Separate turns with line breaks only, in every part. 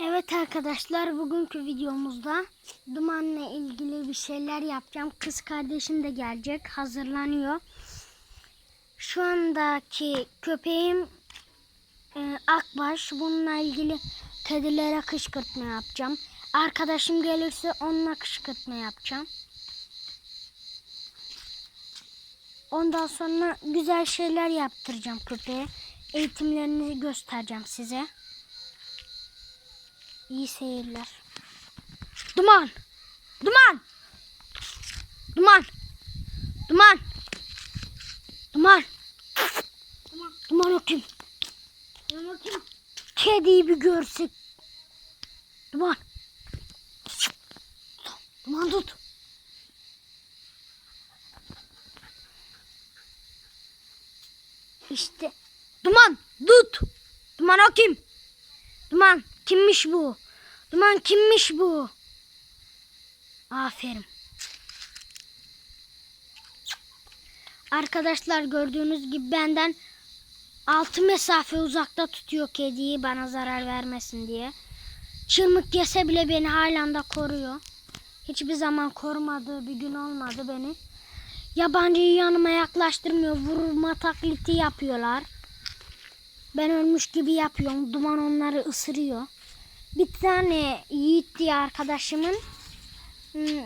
Evet arkadaşlar bugünkü videomuzda dumanla ilgili bir şeyler yapacağım. Kız kardeşim de gelecek hazırlanıyor. Şu andaki köpeğim e, Akbaş. Bununla ilgili kedilere kışkırtma yapacağım. Arkadaşım gelirse onunla kışkırtma yapacağım. Ondan sonra güzel şeyler yaptıracağım köpeğe. Eğitimlerini göstereceğim size. İyi seyirler. Duman! Duman! Duman! Duman! Duman! Duman o kim? Duman o kim? Kediyi bir görsek. Duman! Duman tut. İşte. Duman! Tut! Duman o kim? Duman kimmiş bu? Duman kimmiş bu? Aferin. Arkadaşlar gördüğünüz gibi benden 6 mesafe uzakta tutuyor kediyi bana zarar vermesin diye. Çırmık yese bile beni halen de koruyor. Hiçbir zaman korumadığı bir gün olmadı beni. Yabancıyı yanıma yaklaştırmıyor. Vurma taklidi yapıyorlar. Ben ölmüş gibi yapıyorum. Duman onları ısırıyor. Bir tane Yiğit diye arkadaşımın hmm,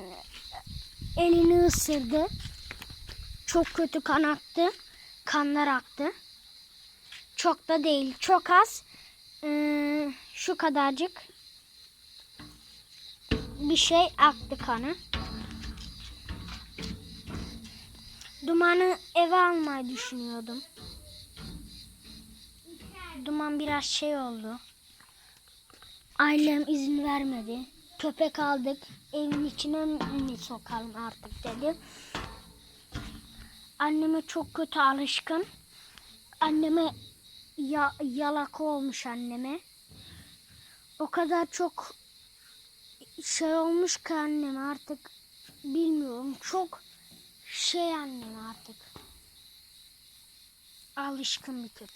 elini ısırdı. Çok kötü kan aktı. Kanlar aktı. Çok da değil. Çok az. Ee, şu kadarcık bir şey aktı kanı. Dumanı eve almayı düşünüyordum. Duman biraz şey oldu. Ailem izin vermedi. Köpek aldık. Evin içine mi sokalım artık dedi. Anneme çok kötü alışkın. Anneme ya, yalaka olmuş anneme. O kadar çok şey olmuş ki annem artık bilmiyorum. Çok şey annem artık. Alışkın bir kötü.